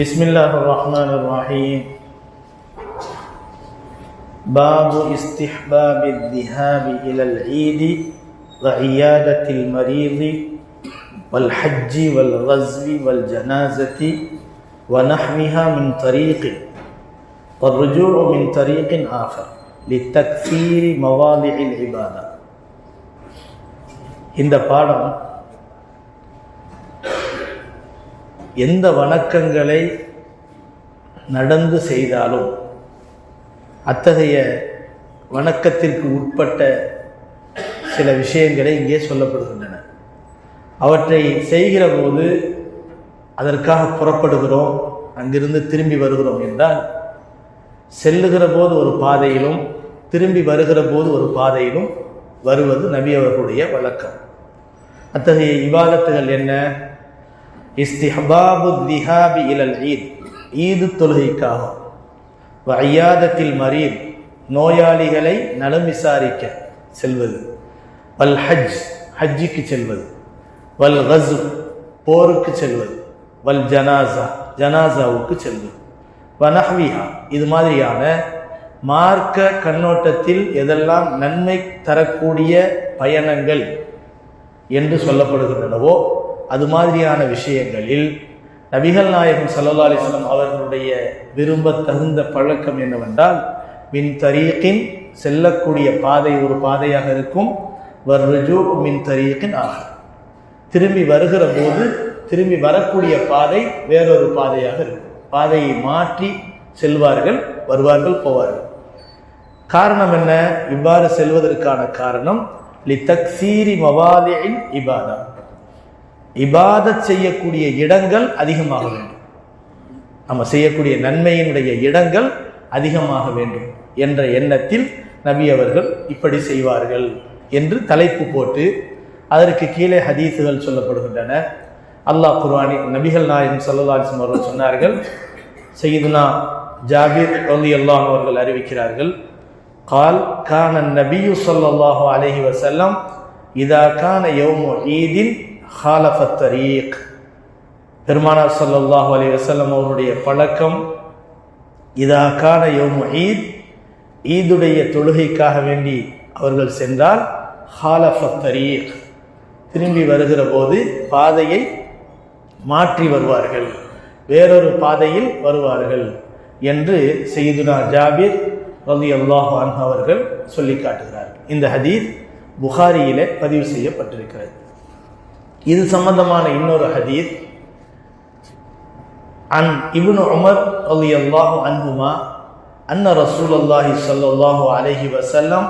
بسم الله الرحمن الرحيم باب استحباب الذهاب إلى العيد وعيادة المريض والحج والغزو والجنازة ونحوها من طريق والرجوع من طريق آخر لتكثير مواضع العبادة இந்த பாடம் எந்த வணக்கங்களை நடந்து செய்தாலும் அத்தகைய வணக்கத்திற்கு உட்பட்ட சில விஷயங்களை இங்கே சொல்லப்படுகின்றன. அவற்றை செய்கிற போது அதற்காக புறப்படுகிறோம் அங்கிருந்து திரும்பி வருகிறோம் என்றால் செல்லுகிற போது ஒரு பாதையிலும் திரும்பி வருகிற போது ஒரு பாதையிலும் வருவது நபி அவர்களுடைய வழக்கம். அத்தகைய இவாதத்துகள் என்ன? இஸ்திஹபாபு திஹாபி இலல் ஈத் ஈது தொழுகைக்காகும் ஐயாதத்தில் மரீத் நோயாளிகளை நலம் விசாரிக்க செல்வது வல் ஹஜ் ஹஜ்ஜிக்கு செல்வது வல் கசு போருக்கு செல்வது வல் ஜனாசா ஜனாசாவுக்கு செல்வது வனஹ்விஹா இது மாதிரியான மார்க்க கண்ணோட்டத்தில் எதெல்லாம் நன்மை தரக்கூடிய பயணங்கள் என்று சொல்லப்படுகின்றனவோ அது மாதிரியான விஷயங்களில் நபிகள் நாயகம் சல்லா அலிஸ்லாம் அவர்களுடைய விரும்ப தகுந்த பழக்கம் என்னவென்றால் மின் தரீக்கின் செல்லக்கூடிய பாதை ஒரு பாதையாக இருக்கும். வர்ருஜு மின் தரீக்கின் ஆகும் திரும்பி வருகிற போது திரும்பி வரக்கூடிய பாதை வேறொரு பாதையாக இருக்கும். பாதையை மாற்றி செல்வார்கள் வருவார்கள் போவார்கள். காரணம் என்ன? இவ்வாறு செல்வதற்கான காரணம் லி தக்சீரி மவாலியின் இபாதா. இபாதத் செய்யக்கூடிய இடங்கள் அதிகமாக வேண்டும். நம்ம செய்யக்கூடிய நன்மையினுடைய இடங்கள் அதிகமாக வேண்டும் என்ற எண்ணத்தில் நபி அவர்கள் இப்படி செய்வார்கள் என்று தலைப்பு போட்டு அதற்கு கீழே ஹதீஸுகள் சொல்லப்படுகின்றன. அல்லாஹ் குர்வானி நபிகள் நாயகம் சல்லல்லாஹிம் அவர்கள் சொன்னார்கள் செய்துனா ஜாபீர் ரலி அல்லாஹ் அவர்கள் அறிவிக்கிறார்கள் கால் கான நபியு சொல்லல்லாஹு அலஹி வசல்லம் இதா கான யோமோ ஈதின் ஹாலஃபத் தரீக். பெருமானார் சல்லாஹூ அலி வசல்லம் அவருடைய பழக்கம் இதா கான ஈத் ஈதுடைய தொழுகைக்காக வேண்டி அவர்கள் சென்றால் ஹாலஃபத் தரீக். திரும்பி வருகிற போது பாதையை மாற்றி வருவார்கள். வேறொரு பாதையில் வருவார்கள் என்று செய்துனா ஜாபீர் ரலி அல்லாஹ் அவர்கள் சொல்லி காட்டுகிறார்கள் இந்த ஹதீஸ் புகாரியிலே பதிவு செய்யப்பட்டிருக்கிறது. இது சம்பந்தமான இன்னொரு ஹதீஸ் அன் இப்னு உமர் ரலி அல்லாஹு அன்ஹுமா அன்ன ரசூல் அல்லாஹி ஸல்லல்லாஹு அலைஹி வஸல்லம்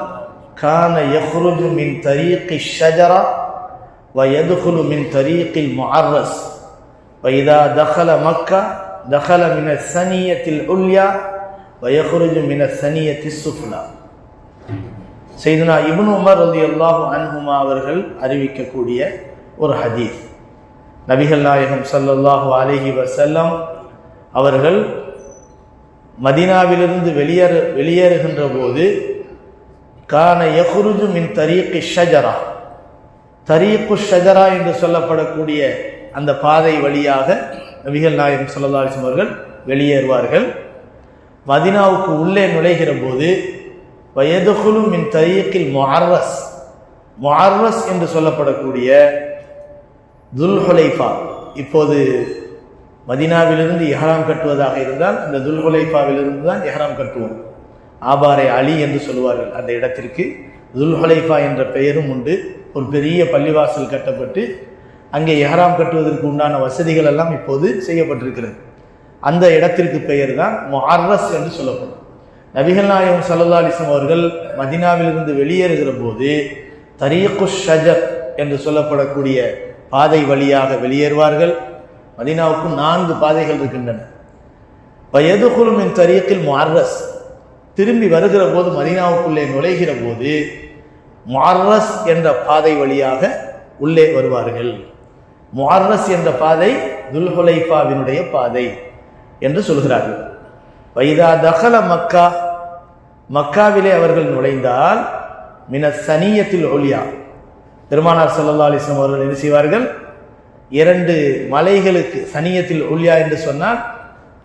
கான யஹ்ருஜு மின் தரீகி ஷஜரா ويدخل من طريق المعرس وإذا دخل مكة دخل من الثنية العليا ويخرج من الثنية السفلى செய்தனா இப்னு உமர் ரதி அல்லாஹு அன்ஹுமா அவர்கள் அறிவிக்கக்கூடிய ஒரு ஹதீஸ். நபிகள் நாயகம் சல்லல்லாஹு அலஹி வசல்லம் அவர்கள் மதினாவிலிருந்து வெளியேற வெளியேறுகின்ற போது கான யஹ்ருஜு மின் தரீக்கு ஷஜரா. தரீக்கு ஷஜரா என்று சொல்லப்படக்கூடிய அந்த பாதை வழியாக நபிகள் நாயகம் சல்லல்லாஹிம் அவர்கள் வெளியேறுவார்கள். மதினாவுக்கு உள்ளே நுழைகிற போது வயதுகுலும் மின் தரீக்கில் மார்வஸ் மார்வஸ் என்று சொல்லப்படக்கூடிய துல்ஹுலைஃபா. இப்போது மதினாவிலிருந்து எஹராம் கட்டுவதாக இருந்தால் அந்த துல்ஹுலைஃபாவிலிருந்து தான் எஹராம் கட்டுவோம். ஆபாரை அலி என்று சொல்லுவார்கள். அந்த இடத்திற்கு துல்ஹுலைஃபா என்ற பெயரும் உண்டு. ஒரு பெரிய பள்ளிவாசல் கட்டப்பட்டு அங்கே எஹராம் கட்டுவதற்கு உண்டான வசதிகள் எல்லாம் இப்போது செய்யப்பட்டிருக்கிறது. அந்த இடத்திற்கு பெயர் தான் மொஹர்ரஸ் என்று சொல்லப்படும். நபிகள் நாயகம் சல்லா அலிஸ்லாம் அவர்கள் மதினாவிலிருந்து வெளியேறுகிற போது தரீக்கு ஷஜர் என்று சொல்லப்படக்கூடிய பாதை வழியாக வெளியேறுவார்கள். மதினாவுக்கும் நான்கு பாதைகள் இருக்கின்றன. வயதுகுலுமின் தரியத்தில் மார்ரஸ் திரும்பி வருகிற போது மதினாவுக்குள்ளே நுழைகிற போது மார்ரஸ் என்ற பாதை வழியாக உள்ளே வருவார்கள். மார்ரஸ் என்ற பாதை துல்ஹுலைஃபாவினுடைய பாதை என்று சொல்கிறார்கள். வைதா தகல மக்கா மக்காவிலே அவர்கள் நுழைந்தால் மின சனியத்தில் ஒளியா பெருமானார் சல்லா அலிஸ்லாம் அவர்கள் என்ன செய்வார்கள்? இரண்டு மலைகளுக்கு சனியத்தில் ஒல்லியா என்று சொன்னால்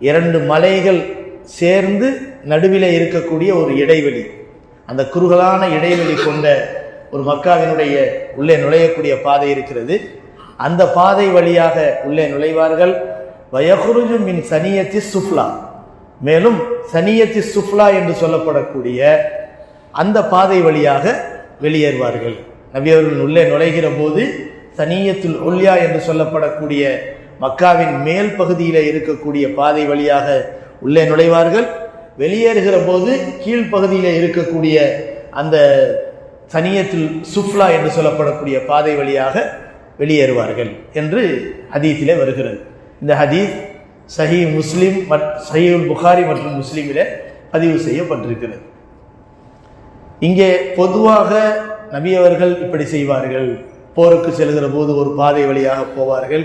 இரண்டு மலைகள் சேர்ந்து நடுவில் இருக்கக்கூடிய ஒரு இடைவெளி. அந்த குறுகலான இடைவெளி கொண்ட ஒரு மக்காவினுடைய உள்ளே நுழையக்கூடிய பாதை இருக்கிறது. அந்த பாதை வழியாக உள்ளே நுழைவார்கள். வயகுருஜு மின் சனியத்தி சுஃப்லா. மேலும் சனியத்தி சுஃப்லா என்று சொல்லப்படக்கூடிய அந்த பாதை வழியாக வெளியேறுவார்கள். நபி அவர்கள் உள்ளே நுழைகிற போது சனியத்துல் ஒல்யா என்று சொல்லப்படக்கூடிய மக்காவின் மேல் பகுதியில் இருக்கக்கூடிய பாதை வழியாக உள்ளே நுழைவார்கள். வெளியேறுகிற போது கீழ்ப்பகுதியில் இருக்கக்கூடிய அந்த சனியத்தில் சுஃப்லா என்று சொல்லப்படக்கூடிய பாதை வழியாக வெளியேறுவார்கள் என்று ஹதீஸிலே வருகிறது. இந்த ஹதீஸ் சஹி முஸ்லீம் சஹி புகாரி மற்றும் முஸ்லீமில் பதிவு செய்யப்பட்டிருக்கிறது. இங்கே பொதுவாக நபியவர்கள் இப்படி செய்வார்கள். போருக்கு செல்கிற போது ஒரு பாதை வழியாக போவார்கள்.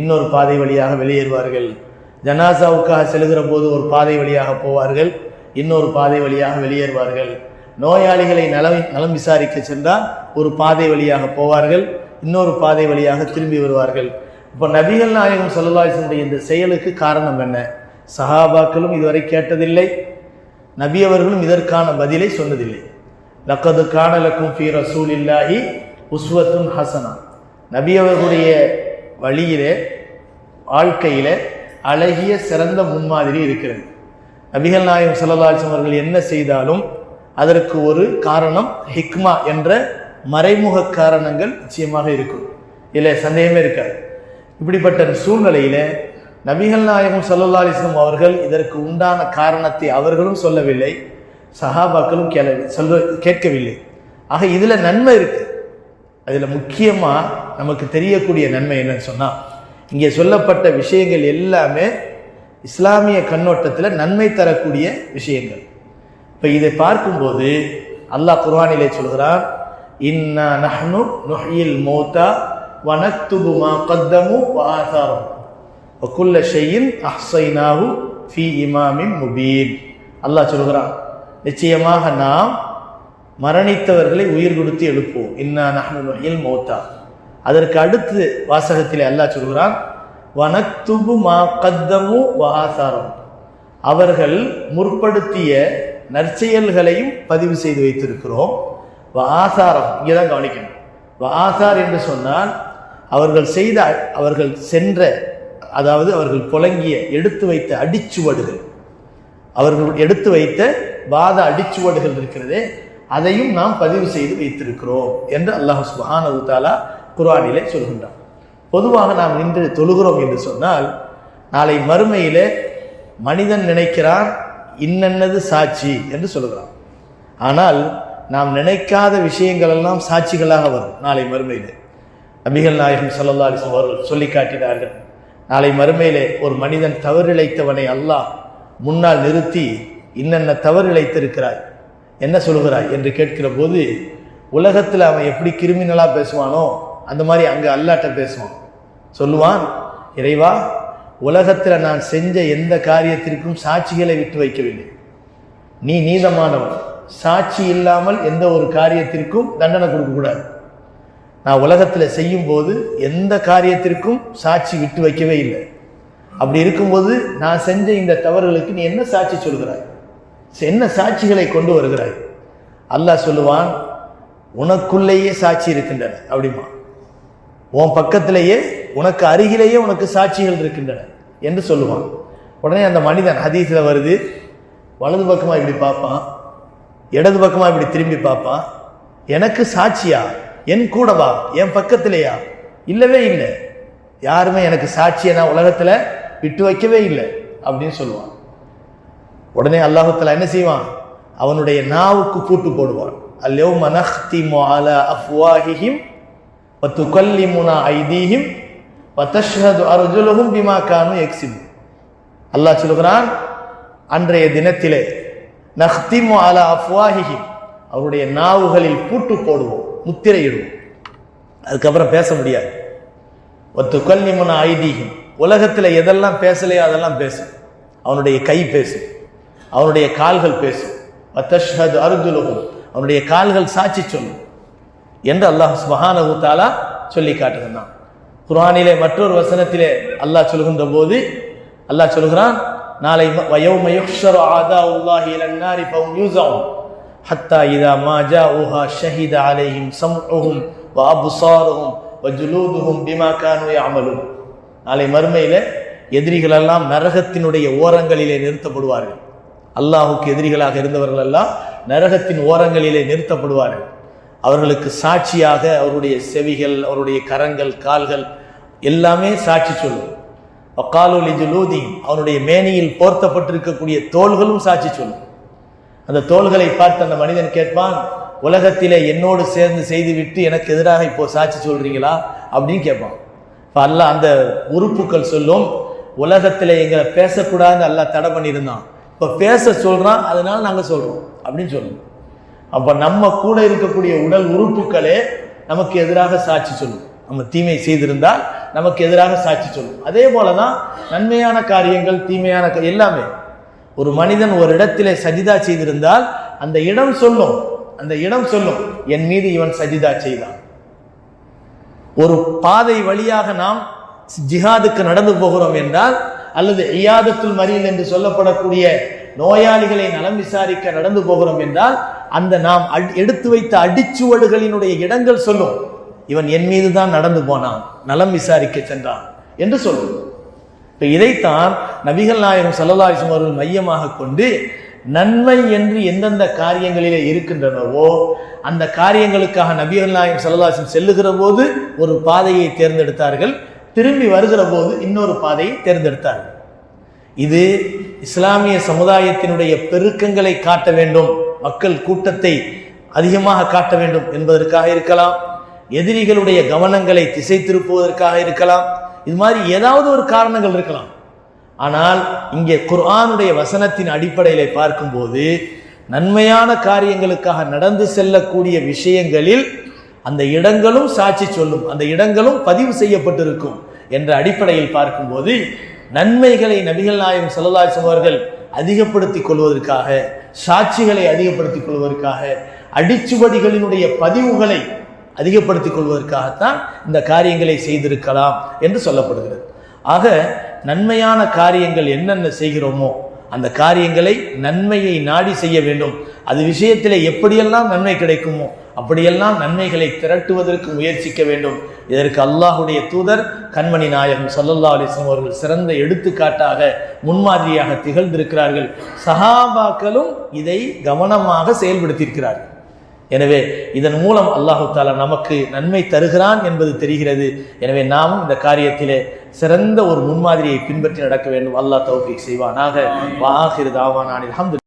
இன்னொரு பாதை வழியாக வெளியேறுவார்கள். ஜனாசாவுக்காக செல்கிற போது ஒரு பாதை வழியாக போவார்கள். இன்னொரு பாதை வழியாக வெளியேறுவார்கள். நோயாளிகளை நலம் நலம் விசாரிக்க சென்றால் ஒரு பாதை வழியாக போவார்கள். இன்னொரு பாதை வழியாக திரும்பி வருவார்கள். இப்போ நபிகள் நாயகம் சொல்லலாசனுடைய இந்த செயலுக்கு காரணம் என்ன? சஹாபாக்களும் இதுவரை கேட்டதில்லை. நபி அவர்களும் இதற்கான பதிலை சொன்னதில்லை. லக்கது காணலக்கும் ஃபி ரசூல் இல்லாஹி உஸ்வத்துன் ஹசனா. நபி அவர்களுடைய வழியிலே வாழ்க்கையிலே அழகிய சிறந்த முன்மாதிரி இருக்கிறது. நபிகள் நாயகம் சல்லல்லாஹம் அவர்கள் என்ன செய்தாலும் அதற்கு ஒரு காரணம் ஹிக்மா என்ற மறைமுக காரணங்கள் நிச்சயமாக இருக்கும். இதில் சந்தேகமே இருக்காது. இப்படிப்பட்ட சூழ்நிலையில் நபிகள் நாயகம் சல்லா அலிஸ்லம் அவர்கள் இதற்கு உண்டான காரணத்தை அவர்களும் சொல்லவில்லை. சஹாபாக்களும் கேள சொல்ல கேட்கவில்லை. ஆக இதில் நன்மை இருக்கு. அதில் முக்கியமாக நமக்கு தெரியக்கூடிய நன்மை என்னன்னு சொன்னால் இங்கே சொல்லப்பட்ட விஷயங்கள் எல்லாமே இஸ்லாமிய கண்ணோட்டத்தில் நன்மை தரக்கூடிய விஷயங்கள். இப்போ இதை பார்க்கும்போது அல்லாஹ் குர்வானிலே சொல்கிறான் இன்னா நஹ்னு நுஹில் மோத்தா வனத்துபுமா கத்தமு வஆசாரம் வகுல்ல ஷெயின் அஹ்சைனாவு ஃபி இமாமின் முபீன். அல்லாஹ் சொல்கிறான் நிச்சயமாக நாம் மரணித்தவர்களை உயிர் கொடுத்து எழுப்புவோம். இன்னா நஹ்னு நுஹ்யில் மௌதா அதற்கு அடுத்து வாசகத்தில் அல்லாஹ் சொல்கிறான் வனக்துபு மா கத்தமு வஆசாரம் அவர்கள் முற்படுத்திய நற்செயல்களையும் பதிவு செய்து வைத்திருக்கிறோம். ஆசாரம் இங்கே தான் கவனிக்கணும். ஆசார் என்று சொன்னால் அவர்கள் செய்த அவர்கள் சென்ற அதாவது அவர்கள் புழங்கிய எடுத்து வைத்த அடிச்சுவடுகள். அவர்கள் எடுத்து வைத்த வாத அடிச்சுவடுகள் இருக்கிறதே அதையும் நாம் பதிவு செய்து வைத்திருக்கிறோம் என்று அல்லாஹ் சுபஹானது தாலா குரானிலே சொல்கின்றான். பொதுவாக நாம் நின்று தொழுகிறோம் என்று சொன்னால் நாளை மறுமையிலே மனிதன் நினைக்கிறான் இன்னென்னது சாட்சி என்று சொல்லுகிறான் ஆனால் நாம் நினைக்காத விஷயங்கள் எல்லாம் சாட்சிகளாக வரும் நாளை மறுமையிலே. நபிகள் நாயகம் சல்லா அலிஸ்லாம் அவர்கள் சொல்லி காட்டினார்கள் நாளை மறுமையிலே ஒரு மனிதன் தவறிழைத்தவனை அல்லாஹ் முன்னால் நிறுத்தி இன்னென்ன தவறிழைத்திருக்கிறாய் என்ன சொல்கிறாய்? என்று கேட்கிற போது உலகத்தில் அவன் எப்படி கிரிமினலாக பேசுவானோ அந்த மாதிரி அங்கே அல்லாட்ட பேசுவான். சொல்லுவான் இறைவா உலகத்தில் நான் செஞ்ச எந்த காரியத்திற்கும் சாட்சிகளை விட்டு வைக்கவில்லை. நீ நீதமானவன். சாட்சி இல்லாமல் எந்த ஒரு காரியத்திற்கும் தண்டனை கொடுக்கக்கூடாது நான் உலகத்தில் செய்யும்போது எந்த காரியத்திற்கும் சாட்சி விட்டு வைக்கவே இல்லை. அப்படி இருக்கும்போது நான் செஞ்ச இந்த தவறுகளுக்கு நீ என்ன சாட்சி சொல்கிறாய்? என்ன சாட்சிகளை கொண்டு வருகிறாய்? அல்லாஹ் சொல்லுவான் உனக்குள்ளேயே சாட்சி இருக்கின்றன. அப்படிமா. உன் பக்கத்திலேயே உனக்கு அருகிலேயே உனக்கு சாட்சிகள் இருக்கின்றன. என்று சொல்லுவான். உடனே அந்த மனிதன் ஹதீஸில் வருது. வலது பக்கமாக இப்படி பார்ப்பான். இடது பக்கமாக இப்படி திரும்பி பார்ப்பான். எனக்கு சாட்சியா? என் கூடவா? என் பக்கத்திலேயா? இல்லவே இல்லை. யாருமே எனக்கு சாட்சியை நான் உலகத்தில் விட்டு வைக்கவே இல்லை. அப்படின்னு சொல்லுவான். உடனே அல்லாஹத்தில் என்ன செய்வான்? அவனுடைய நாவுக்கு பூட்டு போடுவான். அல்லோ மனஹ்திமு அலா அஃப்வாஹிஹிம் வத்துகல்லிமுனா ஐதீஹிம் வத்தஷ்ஹது அர்ஜுலுஹும் பிமா கானு எக்ஸிம் அல்லாஹ் சொல்கிறான் அன்றைய தினத்திலே நஹ்திமு அலா அஃப்வாஹிஹிம் அவருடைய நாவுகளில் பூட்டு போடுவோம் முத்திரையிடுவோம். அதுக்கப்புறம் பேச முடியாது. ஒத்துக்கல்லிமுன ஐதீகம் உலகத்தில் எதெல்லாம் பேசலையோ அதெல்லாம் பேசும். அவனுடைய கை பேசும். அவனுடைய கால்கள் பேசும். அத்தஷ்ஹது அருஜுலகும் அவனுடைய கால்கள் சாட்சி சொல்லும். என்று அல்லாஹ் சுபஹானஹு தாலா சொல்லி காட்டுகின்றான் குரானிலே மற்றொரு வசனத்திலே அல்லாஹ் சொல்கின்ற போது அல்லாஹ் சொல்கிறான் நாளை வயோம ஆதா ஆதாஉல்லாஹி இலன் நாரி ஃபஹும் யூஸவுன் ஹத்தா இதா மாஜா உஹா ஷஹித அலைஹிம் சம்உஹும் வ அப்சாருஹும் வ ஜுலூதுஹும் பிமா கானூ அமலும் நாளை மறுமையில் எதிரிகள் எல்லாம் நரகத்தினுடைய ஓரங்களிலே நிறுத்தப்படுவார்கள். அல்லாஹுக்கு எதிரிகளாக இருந்தவர்கள் எல்லாம் நரகத்தின் ஓரங்களிலே நிறுத்தப்படுவார்கள். அவர்களுக்கு சாட்சியாக அவருடைய செவிகள் அவருடைய கரங்கள் கால்கள் எல்லாமே சாட்சி சொல்லும். வக்காலுலி ஜுலூதி அவனுடைய மேனியில் போர்த்தப்பட்டிருக்கக்கூடிய தோள்களும் சாட்சி சொல்லும். அந்த தோள்களை பார்த்து அந்த மனிதன் கேட்பான் உலகத்திலே என்னோடு சேர்ந்து செய்துவிட்டு எனக்கு எதிராக இப்போ சாட்சி சொல்றீங்களா? அப்படின்னு கேட்பான். இப்போ அல்லாஹ் அந்த உறுப்புகள் சொல்லும் உலகத்தில் எங்களை பேசக்கூடாதுன்னு அல்லாஹ் தடை பண்ணியிருந்தான். இப்போ பேச சொல்கிறான் அதனால் நாங்கள் சொல்கிறோம் அப்படின்னு சொல்லுவோம். அப்போ நம்ம கூட இருக்கக்கூடிய உடல் உறுப்புகளே நமக்கு எதிராக சாட்சி சொல்லும். நம்ம தீமை செய்திருந்தால் நமக்கு எதிராக சாட்சி சொல்லும். அதே போல தான் நன்மையான காரியங்கள் தீமையான எல்லாமே. ஒரு மனிதன் ஒரு இடத்திலே சஜிதா செய்திருந்தால் அந்த இடம் சொல்லும் அந்த இடம் சொல்லும் என் மீது இவன் சஜிதா செய்தான். ஒரு பாதை வழியாக நாம் ஜிஹாதுக்கு நடந்து போகிறோம் என்றால் அல்லது ஐயாதத்துள் மறியல் என்று சொல்லப்படக்கூடிய நோயாளிகளை நலம் விசாரிக்க நடந்து போகிறோம் என்றால் அந்த நாம் எடுத்து வைத்த அடிச்சுவடுகளினுடைய இடங்கள் சொல்லும். இவன் என் மீது தான் நடந்து போனான் நலம் விசாரிக்க சென்றான் என்று சொல்லும். இப்போ இதைத்தான் நபிகள் நாயகம் சல்லல்லாஹிஸ்லம் அவர்கள் மையமாக கொண்டு நன்மை என்று எந்தெந்த காரியங்களிலே இருக்கின்றனவோ அந்த காரியங்களுக்காக நபிகள் நாயகம் சல்லல்லாஹிஸ்லம் செல்லுகிற போது ஒரு பாதையை தேர்ந்தெடுத்தார்கள். திரும்பி வருகிற போது இன்னொரு பாதையை தேர்ந்தெடுத்தார்கள் இது இஸ்லாமிய சமுதாயத்தினுடைய பெருக்கங்களை காட்ட வேண்டும் மக்கள் கூட்டத்தை அதிகமாக காட்ட வேண்டும் என்பதற்காக இருக்கலாம் எதிரிகளுடைய கவனங்களை திசை திருப்புவதற்காக இருக்கலாம் இது மாதிரி ஏதாவது ஒரு காரணங்கள் இருக்கலாம். ஆனால் இங்கே குர்ஆனுடைய வசனத்தின் அடிப்படையில் பார்க்கும்போது நன்மையான காரியங்களுக்காக நடந்து செல்லக்கூடிய விஷயங்களில் அந்த இடங்களும் சாட்சி சொல்லும் அந்த இடங்களும் பதிவு செய்யப்பட்டிருக்கும் என்ற அடிப்படையில் பார்க்கும்போது நன்மைகளை நபிகள் நாயகம் ஸல்லல்லாஹு அவர்கள் அதிகப்படுத்திக் கொள்வதற்காக சாட்சிகளை அதிகப்படுத்திக் கொள்வதற்காக அடிச்சுவடிகளினுடைய பதிவுகளை அதிகப்படுத்திக் கொள்வதற்காகத்தான் இந்த காரியங்களை செய்திருக்கலாம் என்று சொல்லப்படுகிறது. ஆக நன்மையான காரியங்கள் என்னென்ன செய்கிறோமோ அந்த காரியங்களை நன்மையை நாடி செய்ய வேண்டும். அது விஷயத்திலே எப்படியெல்லாம் நன்மை கிடைக்குமோ அப்படியெல்லாம் நன்மைகளை திரட்டுவதற்கு முயற்சிக்க வேண்டும். இதற்கு அல்லாஹுடைய தூதர் கண்மணி நாயகம் சல்லல்லா அலிஸ்லாம் அவர்கள் சிறந்த எடுத்துக்காட்டாக முன்மாதிரியாக திகழ்ந்திருக்கிறார்கள். சஹாபாக்களும் இதை கவனமாக செயல்படுத்தியிருக்கிறார்கள். எனவே இதன் மூலம் அல்லாஹு தாலா நமக்கு நன்மை தருகிறான் என்பது தெரிகிறது. எனவே நாமும் இந்த காரியத்திலே சிறந்த ஒரு முன்மாதிரியை பின்பற்றி நடக்க வேண்டும். அல்லாஹ் தௌஃபிக் செய்வானாக. வாஹிர் தாவானான் அஹமது